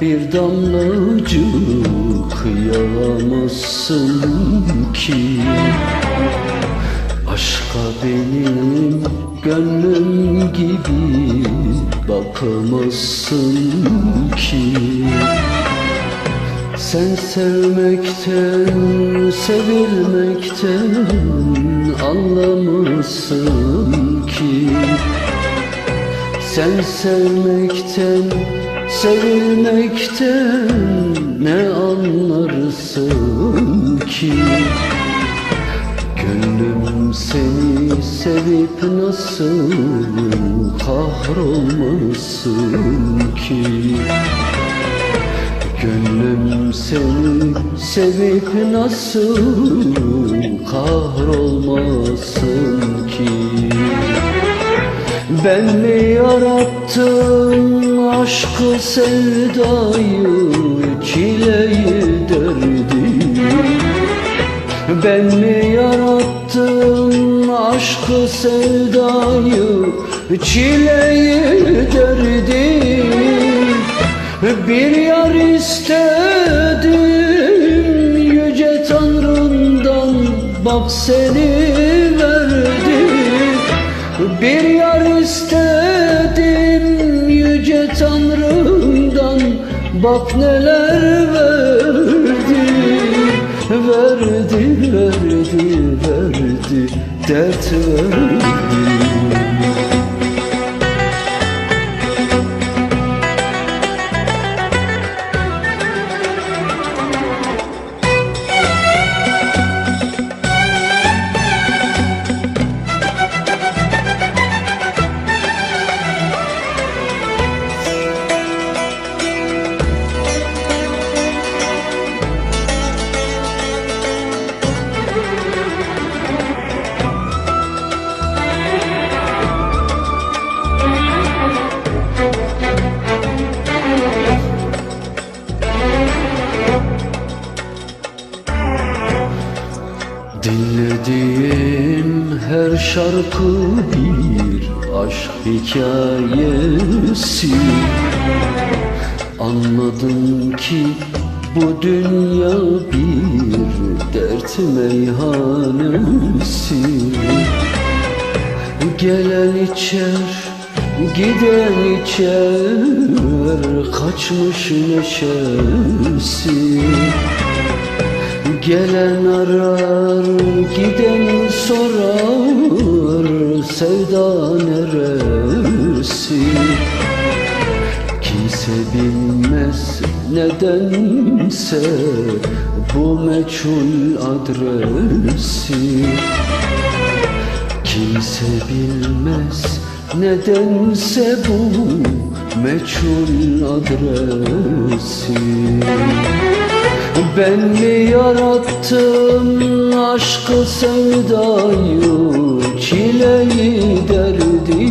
Bir damlacık yağamazsın ki. Aşka benim gönlüm gibi bakamazsın ki. Sen sevmekten, sevilmekten anlamazsın ki sen sevmekten, sevilmekten ne anlarsın ki? Gönlüm seni sevip nasıl kahrolmasın ki? Gönlüm seni sevip nasıl kahrolmasın ki? Ben mi yarattım aşkı sevdayı çileyi derdi Ben mi yarattım aşkı sevdayı çileyi derdi Bir yar istedim yüce tanrımdan bak seni Bak neler verdi Verdi, verdi, verdi Dert verdi Dinlediğim her şarkı bir aşk hikayesi. Anladım ki bu dünya bir dert meyhanesi. Gelen içer, giden içer Kaçmış neşesi. Gelen arar, nedense Bu meçhul adresi Kimse bilmez. Nedense bu meçhul adresi. Ben mi yarattım aşkı sevdayı çileyi derdi?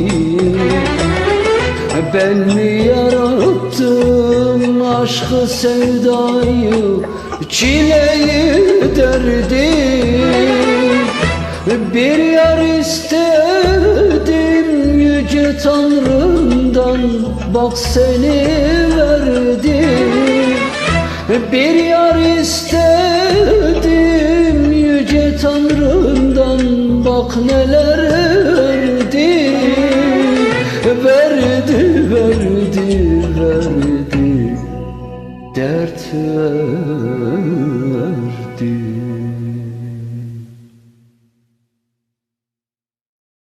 Ben mi yarattım aşkı sevdayı çileyi derdi. Bir yar istedim yüce tanrımdan bak seni verdi. Bir yar istedim yüce tanrımdan Bak neler verdi Dert verdi